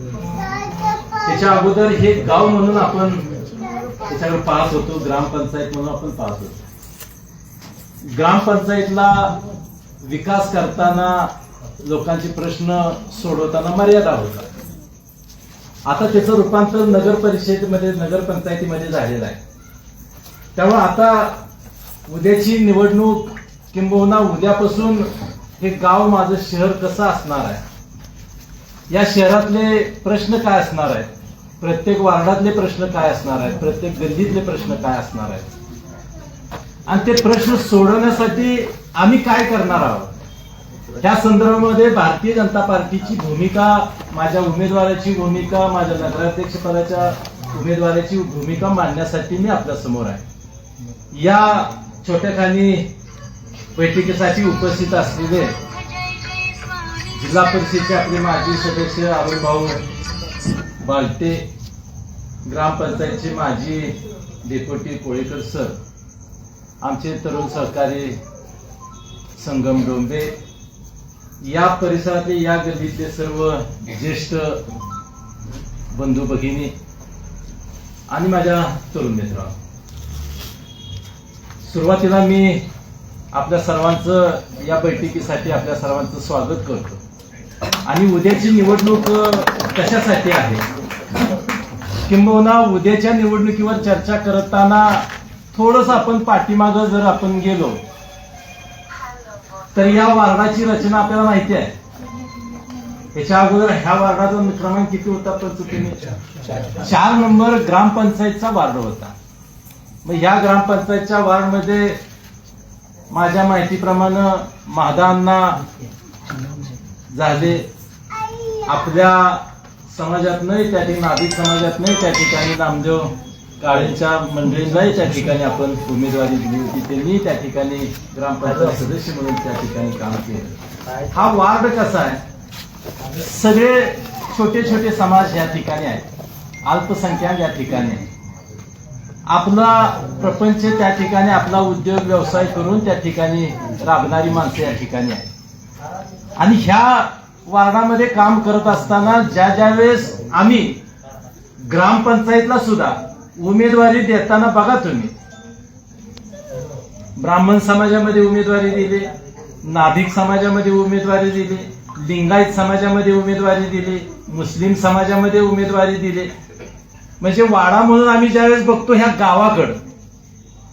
त्याच्या अगोदर हे गाव म्हणून आपण त्याच्याकडे पाहत होतो ग्रामपंचायत म्हणून आपण पाहत होतो. ग्रामपंचायतला विकास करताना लोकांचे प्रश्न सोडवताना मर्यादा होता आता त्याचं रूपांतर नगर परिषदेमध्ये नगर पंचायतीमध्ये झालेलं आहे. त्यामुळे आता उद्याची निवडणूक किंबहुना उद्यापासून हे गाव माझं शहर कसं असणार आहे? या शहरातले प्रश्न काय असणार आहेत? प्रत्येक वार्डातले प्रश्न काय असणार आहेत? प्रत्येक गल्लीतले प्रश्न काय असणार आहेत? आणि ते प्रश्न सोडवण्यासाठी आम्ही काय करणार आहोत? त्या संदर्भामध्ये भारतीय जनता पार्टीची भूमिका माझ्या उमेदवाराची भूमिका माझ्या नगराध्यक्षपदाच्या उमेदवाराची भूमिका मांडण्यासाठी मी आपल्यासमोर आहे. या छोट्याखानी बैठकीसाठी उपस्थित असलेले जिल्हा परिषदेचे आपले माजी सदस्य अरुण भाऊ बालटे ग्रामपंचायतचे माजी डेप्युटी कोळेकर सर आमचे तरुण सहकारी संगम डोंबे या परिसरातले या गल्लीतले सर्व ज्येष्ठ बंधू भगिनी आणि माझ्या तरुण मित्र सुरुवातीला मी आपल्या सर्वांचं या बैठकीसाठी आपल्या सर्वांचं स्वागत करतो. आणि उद्याची निवडणूक कशासाठी आहे? किंबहुना उद्याच्या निवडणुकीवर चर्चा करताना थोडस आपण पाठीमाग जर आपण गेलो तर या वार्डाची रचना आपल्याला माहिती आहे. याच्या अगोदर ह्या वार्डाचा क्रमांक किती होता पण चुकीने चार नंबर ग्रामपंचायतचा वार्ड होता. मग ह्या ग्रामपंचायतच्या वार्डमध्ये माझ्या माहितीप्रमाणे महादांना झाले. आपल्या समाजात नाही त्या ठिकाणी नाभिक समाजात नाही त्या ठिकाणी नामदेव काळेंच्या मंडळींनाही त्या ठिकाणी आपण उमेदवारी दिली होती. त्यांनी त्या ठिकाणी ग्रामपंचायत सदस्य म्हणून त्या ठिकाणी काम केलं. हा वार्ड कसा आहे? सगळे छोटे छोटे समाज या ठिकाणी आहेत. अल्पसंख्याक या ठिकाणी आहे आपला प्रपंच त्या ठिकाणी आपला उद्योग व्यवसाय करून त्या ठिकाणी राबणारी माणसं या ठिकाणी आहेत. आणि ह्या वार्डामध्ये काम करत असताना ज्या ज्या वेळेस आम्ही ग्रामपंचायतला सुद्धा उमेदवारी देताना बघा तुम्ही. ब्राह्मण समाजामध्ये उमेदवारी दिली नाभिक समाजामध्ये उमेदवारी दिली लिंगायत समाजामध्ये उमेदवारी दिली मुस्लिम समाजामध्ये उमेदवारी दिली. म्हणजे वाडा म्हणून आम्ही ज्यावेळेस बघतो ह्या गावाकडं.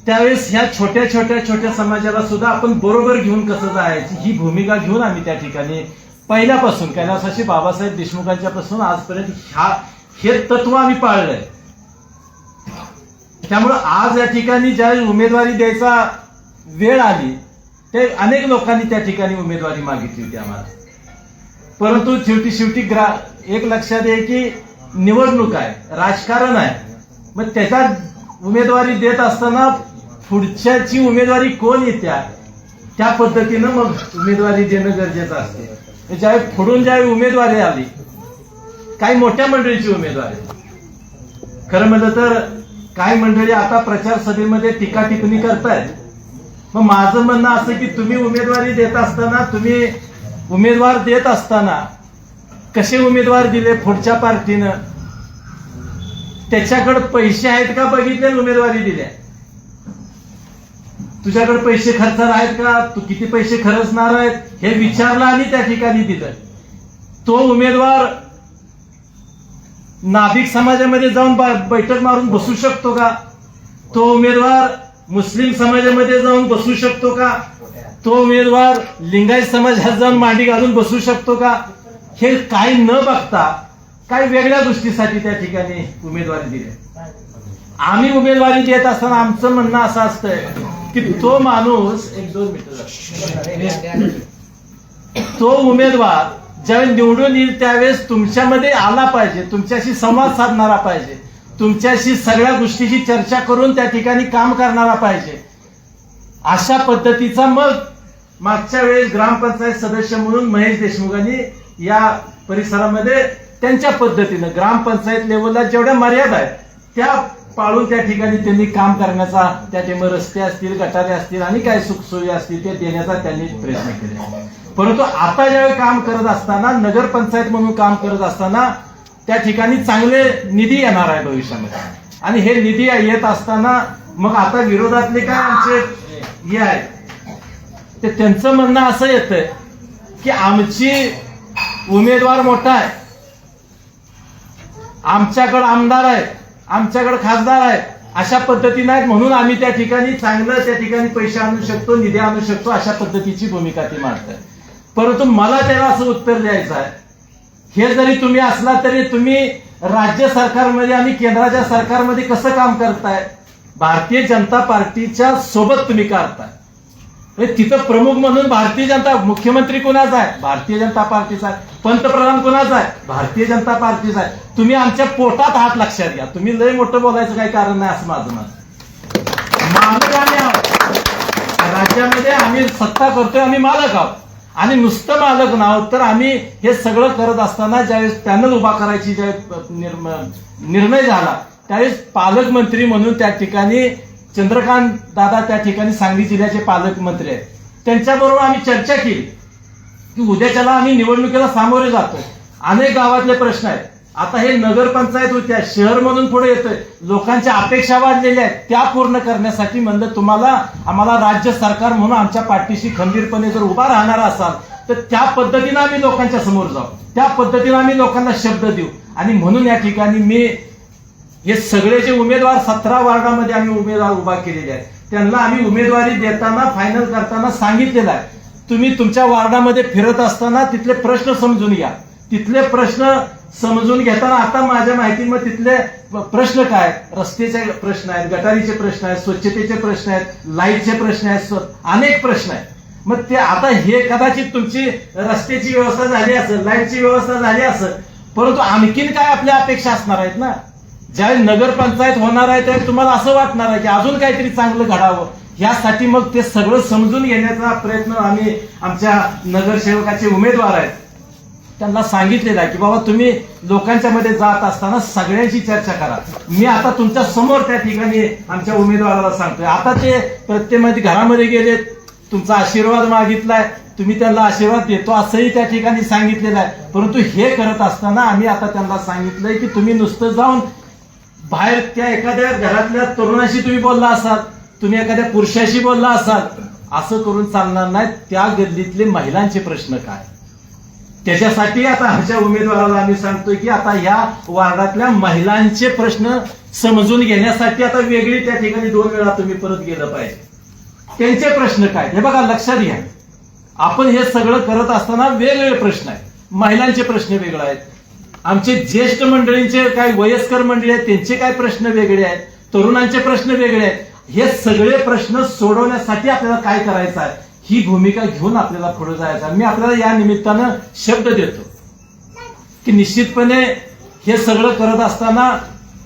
त्यावेळेस ह्या छोट्या छोट्या छोट्या समाजाला सुद्धा आपण बरोबर घेऊन कसं जायचं ही भूमिका घेऊन आम्ही त्या ठिकाणी पहिल्यापासून कैलासाशी बाबासाहेब देशमुखांच्या पासून आजपर्यंत ह्या हे तत्व आम्ही पाळलंय. त्यामुळं आज या ठिकाणी ज्यावेळी उमेदवारी द्यायचा वेळ आली ते अनेक लोकांनी त्या ठिकाणी उमेदवारी मागितली होती आम्हाला. परंतु शेवटी शेवटी ग्रा एक लक्षात आहे की निवडणूक आहे राजकारण आहे. मग त्याचा उमेदवारी देत असताना पुढच्याची उमेदवारी कोण येत्या? त्या पद्धतीनं मग उमेदवारी देणं गरजेचं असते. म्हणजे ज्यावेळी फुडून ज्यावेळी उमेदवारी आली काही मोठ्या मंडळीची उमेदवारी. खरं म्हणलं तर काही मंडळी आता प्रचार सभेमध्ये टीका टिप्पणी करतायत. मग माझं म्हणणं असं की तुम्ही उमेदवारी देत असताना तुम्ही उमेदवार देत असताना कसे उमेदवार दिले पुढच्या पार्टीनं? त्याच्याकडे पैसे आहेत का बघितले उमेदवारी दिल्या? तुझ्याकडे पैसे खर्चणार आहेत का? तू किती पैसे खर्चणार आहेत? हे विचारलं आणि त्या ठिकाणी दिलं तो उमेदवार नाभिक समाजामध्ये जाऊन बैठक मारून बसू शकतो का? तो उमेदवार मुस्लिम समाजामध्ये जाऊन बसू शकतो का? तो उमेदवार लिंगायत समाजात जाऊन मांडी घालून बसू शकतो का? हे काही न बघता काही वेगळ्या गोष्टीसाठी त्या ठिकाणी उमेदवारी दिली. आम्ही उमेदवारी देत असताना आमचं म्हणणं असं असतंय की तो माणूस एक दोन मिनिटं तो उमेदवार ज्यावेळी निवडून येईल त्यावेळेस तुमच्यामध्ये आला पाहिजे तुमच्याशी संवाद साधणारा पाहिजे तुमच्याशी सगळ्या गोष्टीची चर्चा करून त्या ठिकाणी काम करणारा पाहिजे. अशा पद्धतीचा मग मागच्या वेळेस ग्रामपंचायत सदस्य म्हणून महेश देशमुखांनी या परिसरामध्ये त्यांच्या पद्धतीनं ग्रामपंचायत लेवलला जेवढ्या मर्यादा आहेत त्या पाळून त्या ठिकाणी त्यांनी काम करण्याचा त्या ठिकाणी रस्ते असतील गटारे असतील आणि काय सुखसोयी असतील ते देण्याचा त्यांनी प्रयत्न केले परंतु आता ज्यावेळी काम करत असताना नगरपंचायत म्हणून काम करत असताना त्या ठिकाणी चांगले निधी येणार आहे भविष्यामध्ये. आणि हे निधी येत असताना मग आता विरोधातले काय आमचे हे आहे? ते त्यांचं म्हणणं असं येतंय की आमची उमेदवार मोठा आहे. आमच्याकडं आमदार आहेत आमच्याकडे खासदार आहेत अशा पद्धतीनं आहेत म्हणून आम्ही त्या ठिकाणी चांगलं त्या ठिकाणी पैसे आणू शकतो निधी आणू शकतो अशा पद्धतीची भूमिका ती मांडताय. परंतु मला त्याला असं उत्तर द्यायचं आहे हे जरी तुम्ही असला तरी तुम्ही राज्य सरकारमध्ये आणि केंद्राच्या सरकारमध्ये कसं काम करताय भारतीय जनता पार्टीच्या सोबत तुम्ही करताय म्हणजे तिथं प्रमुख म्हणून भारतीय जनता मुख्यमंत्री कोणाचा आहे? भारतीय जनता पार्टीचा आहे. पंतप्रधान कोणाचा आहे? भारतीय जनता पार्टीचा आहे. तुम्ही आमच्या पोटात हात लक्षात घ्या. तुम्ही लय मोठं बोलायचं काही कारण नाही असं माझं मत. मालक आम्ही आहोत. राज्यामध्ये आम्ही सत्ता करतोय आम्ही मालक आहोत. आणि नुसतं मालक नाहोत तर आम्ही हे सगळं करत असताना ज्यावेळेस पॅनल उभा करायची ज्यावेळेस निर्णय झाला त्यावेळेस पालकमंत्री म्हणून त्या ठिकाणी चंद्रकांत दादा त्या ठिकाणी सांगली जिल्ह्याचे पालकमंत्री आहेत. त्यांच्याबरोबर आम्ही चर्चा केली. की उद्याच्याला आम्ही निवडणुकीला सामोरे जातोय अनेक गावातले प्रश्न आहेत. आता हे नगरपंचायत होत्या शहर म्हणून पुढे येतोय. लोकांच्या अपेक्षा वाढलेल्या आहेत. त्या पूर्ण करण्यासाठी म्हणलं तुम्हाला आम्हाला राज्य सरकार म्हणून आमच्या पाठीशी खंबीरपणे जर उभा राहणार असाल तर त्या पद्धतीनं आम्ही लोकांच्या समोर जाऊ. त्या पद्धतीनं आम्ही लोकांना शब्द देऊ. आणि म्हणून या ठिकाणी मी हे सगळे जे उमेदवार सतरा वार्डामध्ये आम्ही उमेदवार उभा केलेले आहेत त्यांना आम्ही उमेदवारी देताना फायनल करताना सांगितलेलं आहे. तुम्ही तुमच्या वार्डामध्ये फिरत असताना तिथले प्रश्न समजून घ्या. तिथले प्रश्न समजून घेताना आता माझ्या माहितीमध्ये तिथले प्रश्न काय? रस्तेचे प्रश्न आहेत गटारीचे प्रश्न आहेत स्वच्छतेचे प्रश्न आहेत लाईटचे प्रश्न आहेत अनेक प्रश्न आहेत. मग ते आता हे कदाचित तुमची रस्त्याची व्यवस्था झाली असेल लाईटची व्यवस्था झाली असेल परंतु आणखीन काय आपल्या अपेक्षा असणार आहेत ना? ज्यावेळी नगरपंचायत होणार आहे त्यावेळी तुम्हाला असं वाटणार आहे की अजून काहीतरी चांगलं घडावं. यासाठी मग ते सगळं समजून घेण्याचा प्रयत्न आम्ही आमच्या नगरसेवकाचे उमेदवार आहेत. त्यांना सांगितलेलं आहे की बाबा तुम्ही लोकांच्या मध्ये जात असताना सगळ्यांशी चर्चा करा. मी आता तुमच्यासमोर त्या ठिकाणी आमच्या उमेदवाराला सांगतोय. आता ते प्रत्येक म्हणजे घरामध्ये गेले तुमचा आशीर्वाद मागितलाय तुम्ही त्यांना आशीर्वाद देतो असंही त्या ठिकाणी सांगितलेलं आहे. परंतु हे करत असताना आम्ही आता त्यांना सांगितलंय की तुम्ही नुसतं जाऊन बाहेर त्या एखाद्या घरातल्या तरुणाशी तुम्ही बोलला असाल तुम्ही एखाद्या पुरुषाशी बोलला असाल असं करून चालणार नाही त्या गल्लीतले महिलांचे प्रश्न काय? त्याच्यासाठी आता आमच्या उमेदवाराला आम्ही सांगतोय की आता या वार्डातल्या महिलांचे प्रश्न समजून घेण्यासाठी आता वेगळी त्या ठिकाणी दोन वेळा तुम्ही परत गेलं पाहिजे. त्यांचे प्रश्न काय? हे बघा लक्षात घ्या. आपण हे सगळं करत असताना वेगवेगळे प्रश्न आहेत. महिलांचे प्रश्न वेगळे आहेत. आमचे ज्येष्ठ मंडळींचे काय वयस्कर मंडळी आहेत त्यांचे काय प्रश्न वेगळे आहेत? तरुणांचे प्रश्न वेगळे आहेत. हे सगळे प्रश्न सोडवण्यासाठी आपल्याला काय करायचं आहे? ही भूमिका घेऊन आपल्याला पुढे जायचं मी आपल्याला या निमित्तानं शब्द देतो. की निश्चितपणे हे सगळं करत असताना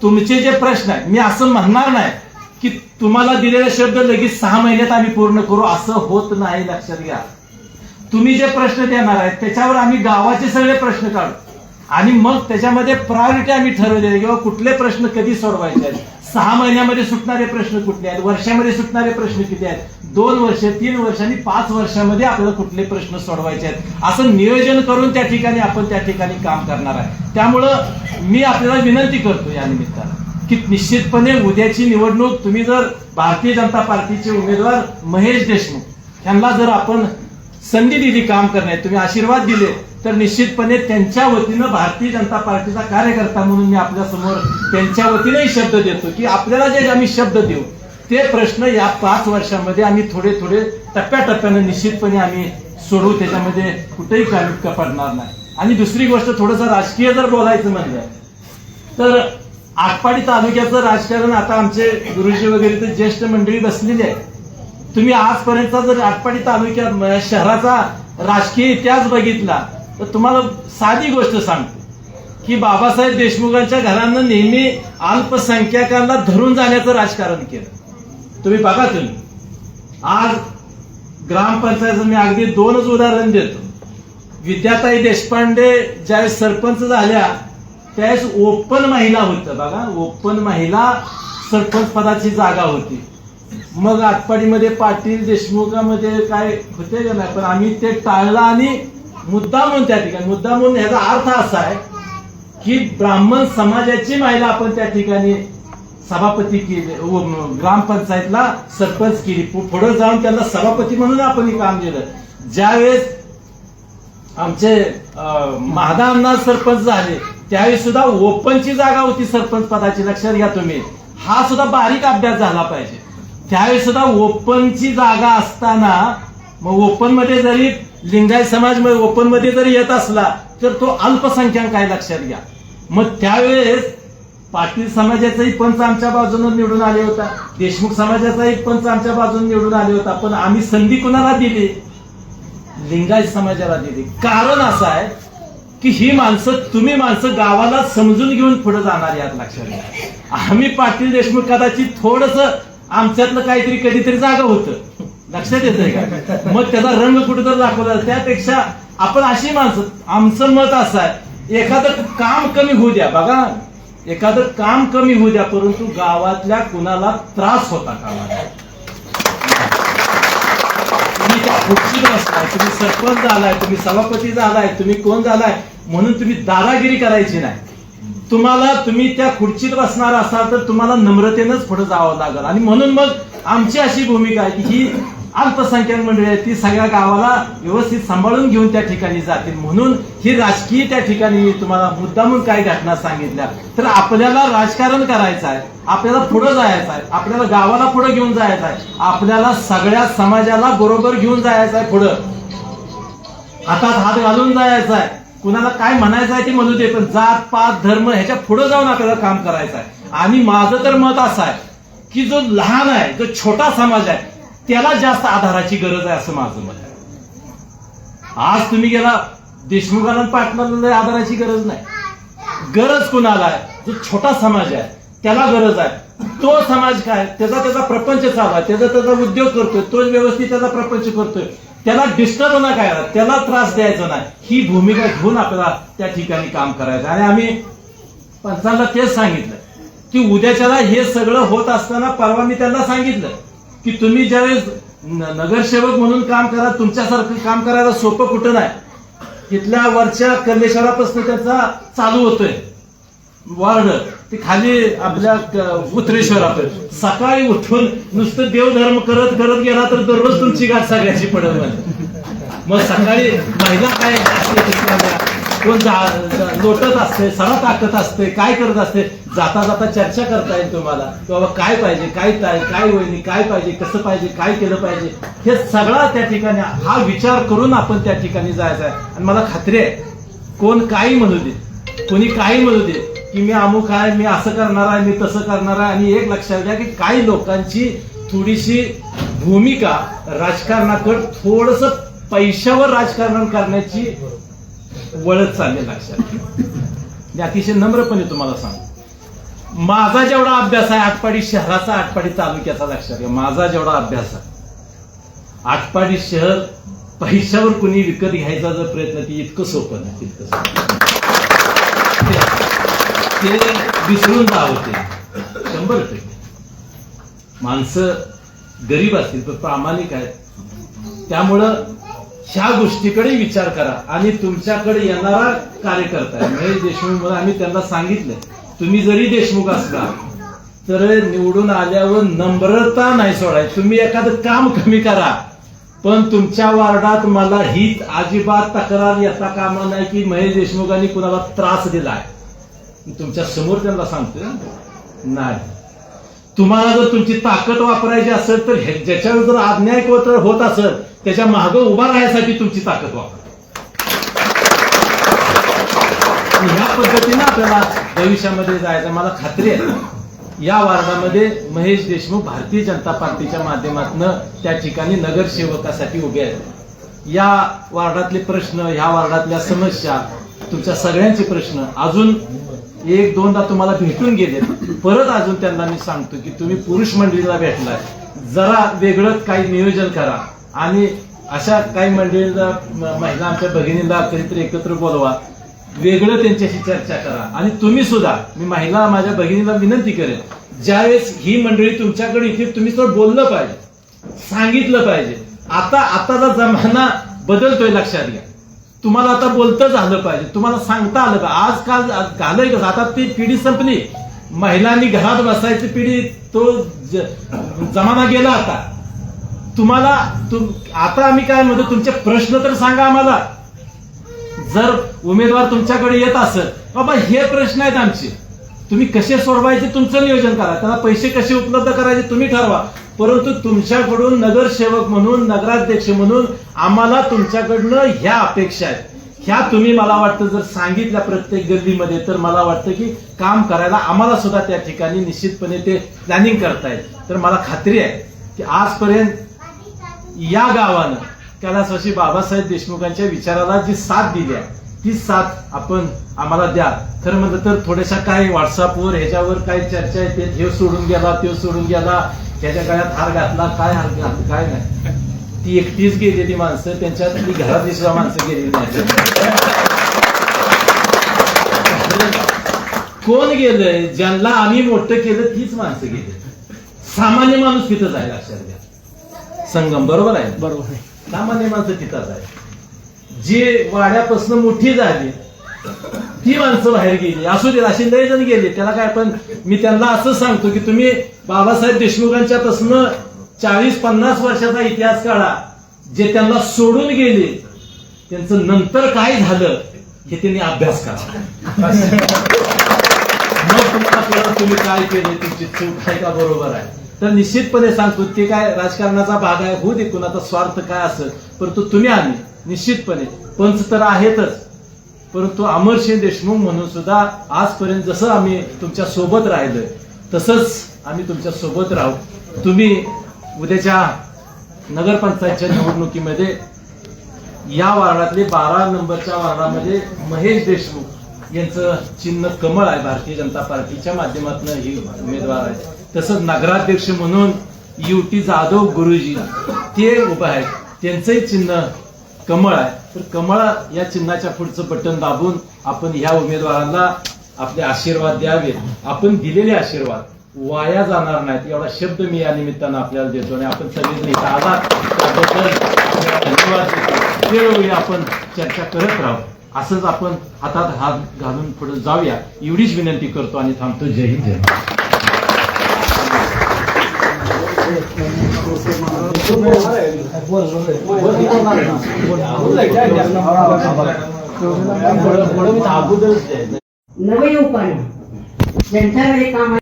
तुमचे जे प्रश्न आहेत मी असं म्हणणार नाही की तुम्हाला दिलेले शब्द लगेच सहा महिन्यात आम्ही पूर्ण करू असं होत नाही लक्षात घ्या. तुम्ही जे प्रश्न देणार आहेत त्याच्यावर आम्ही गावाचे सगळे प्रश्न काढू. आणि मग त्याच्यामध्ये प्रायोरिटी आम्ही ठरवलेली किंवा कुठले प्रश्न कधी सोडवायचे आहेत. सहा महिन्यामध्ये सुटणारे प्रश्न कुठले आहेत? वर्षामध्ये सुटणारे प्रश्न किती आहेत? दोन वर्ष तीन वर्ष आणि पाच वर्षामध्ये आपल्याला कुठले प्रश्न सोडवायचे आहेत? असं नियोजन करून त्या ठिकाणी आपण त्या ठिकाणी काम करणार आहे. त्यामुळं मी आपल्याला विनंती करतो या निमित्तानं की निश्चितपणे उद्याची निवडणूक तुम्ही जर भारतीय जनता पार्टीचे उमेदवार महेश देशमुख यांना जर आपण संधी दिली काम करण्यात तुम्ही आशीर्वाद दिले तर निश्चितपणे त्यांच्या वतीनं भारतीय जनता पार्टीचा कार्यकर्ता म्हणून मी आपल्यासमोर त्यांच्या वतीनेही शब्द देतो की आपल्याला जे आम्ही शब्द देऊ ते प्रश्न या पाच वर्षामध्ये आम्ही थोडे थोडे टप्प्याटप्प्यानं निश्चितपणे आम्ही सोडवू त्याच्यामध्ये कुठेही कमी पडणार नाही. आणि दुसरी गोष्ट थोडंसं राजकीय जर बोलायचं म्हणलं तर आटपाडी तालुक्याचं राजकारण आता आमचे गुरुजी वगैरे ते ज्येष्ठ मंडळी बसलेली आहे तुम्ही आजपर्यंत जर आटपाडी तालुक्यात शहराचा राजकीय इतिहास बघितला तर तुम्हाला साधी गोष्ट सांगतो की बाबासाहेब देशमुखांच्या घरानं नेहमी अल्पसंख्याकांना धरून जाण्याचं राजकारण केलं. तुम्ही बघा तुम्ही. आज ग्रामपंचायत मी अगदी दोनच उदाहरण देतो. विद्याताई देशपांडे ज्यावेळेस सरपंच झाल्या त्यावेळेस ओपन महिला होतं बघा. ओपन महिला सरपंच पदाची जागा होती. मग आटपाडीमध्ये पाटील देशमुखामध्ये काय होते का नाही पण आम्ही ते टाळलं आणि मुद्दा म्हणून त्या ठिकाणी मुद्दा म्हणून ह्याचा अर्थ असा आहे की ब्राह्मण समाजाची महिला आपण त्या ठिकाणी सभापती केले व ग्रामपंचायतला सरपंच केली. पु- पुढे जाऊन त्यांना सभापती म्हणून आपण हे काम केलं. ज्यावेळेस आमचे महादा सरपंच झाले त्यावेळी सुद्धा ओपनची जागा होती सरपंच पदाची लक्षात घ्या तुम्ही. हा सुद्धा बारीक अभ्यास झाला पाहिजे. त्यावेळी सुद्धा ओपनची जागा असताना मग ओपनमध्ये जरी लिंगायत समाज ओपनमध्ये जर येत असला तर तो अल्पसंख्याक आहे लक्षात घ्या. मग त्यावेळेस पाटील समाजाचाही पंच आमच्या बाजूने निवडून आले होता. देशमुख समाजाचाही पंच आमच्या बाजूने निवडून आले होता. पण आम्ही संधी कुणाला दिली? लिंगायत समाजाला दिली. कारण असं आहे की ही माणसं तुम्ही माणसं गावाला समजून घेऊन पुढे जाणार यात लक्षात घ्या. आम्ही पाटील देशमुख कदाचित थोडस आमच्यातलं काहीतरी कधीतरी जागा होतं. लक्षात येत आहे का? मग त्याचा रंग कुठेतरी दाखवला. त्यापेक्षा आपण अशी माणसं आमचं मत असं आहे एखादं काम कमी होऊ द्या. बघा एखादं काम कमी होऊ द्या परंतु गावातल्या कुणाला त्रास होता कामाला? तुम्ही त्या खुर्चीवर असताय तुम्ही सरपंच झालाय तुम्ही सभापती झालाय तुम्ही कोण झालाय म्हणून तुम्ही दादागिरी करायची नाही. तुम्हाला तुम्ही त्या खुर्चीत बसणार असाल तर तुम्हाला नम्रतेनंच पुढे जावं लागेल. आणि म्हणून मग आमची अशी भूमिका आहे की ही अल्पसंख्याक मंडळी आहेत ती सगळ्या गावाला व्यवस्थित सांभाळून घेऊन त्या ठिकाणी जातील. म्हणून ही राजकीय त्या ठिकाणी तुम्हाला मुद्दामून काय घटना सांगितल्या. तर आपल्याला राजकारण करायचं आहे आपल्याला पुढे जायचं आहे आपल्याला गावाला पुढे घेऊन जायचं आहे आपल्याला सगळ्या समाजाला बरोबर घेऊन जायचं आहे पुढं. हातात हात घालून जायचं आहे. कुणाला काय म्हणायचं आहे ते म्हणू दे पण जात पात धर्म ह्याच्या पुढे जाऊन आपल्याला काम करायचं आहे. आणि माझं तर मत असं आहे की जो लहान आहे जो छोटा समाज आहे त्याला जास्त आधाराची गरज आहे असं माझं मत आहे. आज तुम्ही गेला देशमुखाला पाटलाला आधाराची गरज नाही. गरज कुणाला आहे? जो छोटा समाज आहे त्याला गरज आहे. तो समाज काय? त्याचा त्याचा प्रपंच चालू आहे त्याचा त्याचा उद्योग करतोय तोच व्यवस्थित त्याचा प्रपंच करतोय. त्याला डिस्टर्ब ना काय त्याला त्रास द्यायचा नाही. ही भूमिका घेऊन आपल्याला त्या ठिकाणी काम करायचं आणि आम्ही पंचांना तेच सांगितलं की उद्याच्याला हे सगळं होत असताना परवा मी त्यांना सांगितलं की तुम्ही ज्यावेळेस न- नगरसेवक म्हणून काम करा तुमच्यासारखं काम करायला सोपं कुठं नाही. तिथल्या वरच्या कल्लेश्वरापासून त्याचा चालू होतोय. वार्ड ते खाली आपल्या क- उतरेश्वरापर्यंत. सकाळी उठून नुसतं देवधर्म करत करत गेला तर दररोज तुमची गाठ सगळ्याची पडत नाही मग सकाळी महिला काय? कोण जा- लोटत असते सडा टाकत असते काय करत असते? जाता जाता चर्चा करता येईल तुम्हाला. की बाबा काय पाहिजे काय काय होईल काय पाहिजे कसं पाहिजे काय केलं पाहिजे? हे सगळा त्या ठिकाणी हा विचार करून आपण त्या ठिकाणी जायचं आहे. आणि मला खात्री आहे कोण काही म्हणू दे कोणी काही म्हणू दे की मी अमुक आहे मी असं करणार आहे मी तसं करणार आहे आणि एक लक्षात घ्या की काही लोकांची थोडीशी भूमिका राजकारणाकडे थोडस पैशावर राजकारण करण्याची वळत चालले लक्षात मी अतिशय नम्रपणे तुम्हाला सांग माझा जेवढा अभ्यास आहे आटपाडी शहराचा आटपाडी तालुक्याचा लक्षात घ्या माझा जेवढा अभ्यास आहे आटपाडी शहर पैशावर कुणी विकत घ्यायचा जर प्रयत्न ती इतकं सोपं नाही तितकं सोपं ते विसरून जावं ते. शंभर टक्के माणसं गरीब असतील पण प्रामाणिक आहेत. त्यामुळं ह्या गोष्टीकडे विचार करा. आणि तुमच्याकडे येणारा कार्यकर्ता आहे. महेश देशमुख म्हणून आम्ही त्यांना सांगितलं तुम्ही जरी देशमुख असला तर निवडून आल्यावर नम्रता नाही सोडायची. तुम्ही एखादं काम कमी करा. पण तुमच्या वार्डात मला हीच अजिबात तक्रार येता कामा नाही की महेश देशमुखांनी कुणाला त्रास दिलाय. मी तुमच्यासमोर त्यांना सांगतोय नाही. तुम्हाला जर तुमची ताकद वापरायची असेल तर हे- ज्याच्यावर जर अन्याय होत असेल त्याच्या माग उभा राहण्यासाठी तुमची ताकद वापरा ह्या पद्धतीने आपल्याला भविष्यामध्ये जायचं मला खात्री आहे. या वार्डामध्ये महेश देशमुख भारतीय जनता पार्टीच्या माध्यमातून त्या ठिकाणी नगरसेवकासाठी उभे आहेत. या वार्डातले प्रश्न ह्या वार्डातल्या समस्या तुमच्या सगळ्यांचे प्रश्न अजून एक दोनदा तुम्हाला भेटून गेले परत अजून त्यांना मी सांगतो की तुम्ही पुरुष मंडळीला भेटलाय जरा वेगळंच काही नियोजन करा. आणि अशा काही मंडळींना महिला आमच्या भगिनीला कधीतरी एकत्र बोलवा. वेगळं त्यांच्याशी चर्चा करा. आणि तुम्ही सुद्धा मी महिला माझ्या भगिनीला विनंती करेन ज्यावेळेस ही मंडळी तुमच्याकडे इथे तुम्ही तर बोललं पाहिजे. सांगितलं पाहिजे. आता आताचा जमाना बदलतोय लक्षात घ्या. तुम्हाला आता बोलतं झालं पाहिजे. तुम्हाला सांगता आलं पाहिजे. आजकाल काल झालंय कसं? आता ती पिढी संपली. महिलांनी घरात बसायची पिढी तो ज- जमाना गेला आता. तुम्हाला तुम आता आम्ही काय म्हणतो तुमचे प्रश्न तर सांगा आम्हाला. जर उमेदवार तुमच्याकडे येत असेल बाबा हे प्रश्न आहेत आमचे. तुम्ही कसे सोडवायचे तुमचं नियोजन करा. त्याला पैसे कसे उपलब्ध करायचे तुम्ही ठरवा. परंतु तुमच्याकडून नगरसेवक म्हणून नगराध्यक्ष म्हणून आम्हाला तुमच्याकडनं ह्या अपेक्षा आहेत. ह्या तुम्ही मला वाटतं जर सांगितल्या प्रत्येक गर्दीमध्ये तर मला वाटतं की काम करायला आम्हाला सुद्धा त्या ठिकाणी निश्चितपणे ते प्लॅनिंग करतायत. तर मला खात्री आहे की आजपर्यंत या गावानं त्याला स्वशी बाबासाहेब देशमुखांच्या विचाराला जी साथ दिली आहे ती साथ आपण आम्हाला द्या. खरं म्हणलं तर थोड्याशा काय व्हॉट्सअपवर ह्याच्यावर काय चर्चा येते हे सोडून गेला ते सोडून गेला त्याच्या गळ्यात हार घातला काय हार घातला काय नाही. ती एकटीच गेली ती माणसं त्यांच्यात ती घरातली सुद्धा माणसं गेलेली नाही. कोण गेलंय ज्यांना आम्ही मोठं केलं तीच माणसं गेली. सामान्य माणूस तिथं जाईल लक्षात घ्या. संगम बरोबर आहे? बरोबर आहे. सामान्य माणसं तिथंच आहे. जी वाड्यापासून मोठी झाली ती माणसं बाहेर गेली. असू दे अशी लय जण गेली त्याला काय पण मी त्यांना असं सांगतो की तुम्ही बाबासाहेब देशमुखांच्या पासून चाळीस पन्नास वर्षाचा इतिहास काढा. जे त्यांना सोडून गेले त्यांचं नंतर काय झालं हे त्यांनी अभ्यास करा. मग तुम्हाला तुम्ही काय केले तुमची चूक आहे का बरोबर आहे? तर निश्चितपणे सांगतो ते काय राजकारणाचा भाग आहे होऊ दे कुणाचा स्वार्थ काय असेल परंतु तुम्ही आम्ही निश्चितपणे. पंच तर आहेतच परंतु अमरसिंह देशमुख म्हणून सुद्धा आजपर्यंत जसं आम्ही तुमच्यासोबत राहिलोय तसंच आम्ही तुमच्यासोबत राहू. तुम्ही उद्याच्या नगरपंचायतच्या निवडणुकीमध्ये या वार्डातले बारा नंबरच्या वार्डामध्ये महेश देशमुख यांचं चिन्ह कमळ आहे भारतीय जनता पार्टीच्या माध्यमातून ही उमेदवार आहे तसंच नगराध्यक्ष म्हणून युटी जाधव गुरुजी ते उभं आहेत. त्यांचंही चिन्ह कमळ आहे. तर कमळ या चिन्हाच्या पुढचं बटन दाबून आपण ह्या उमेदवारांना आपले आशीर्वाद द्यावे आपण दिलेले आशीर्वाद वाया जाणार नाहीत. एवढा शब्द मी या निमित्तानं आपल्याला देतो आणि आपण सगळेजण इथं आलात. त्याबद्दल धन्यवाद वेळोवेळी आपण. चर्चा करत राहू. असंच आपण हातात हात घालून पुढे जाऊया. एवढीच विनंती करतो आणि थांबतो. जय हिंद जय नवयुवकांना ज्यांच्याकडे काम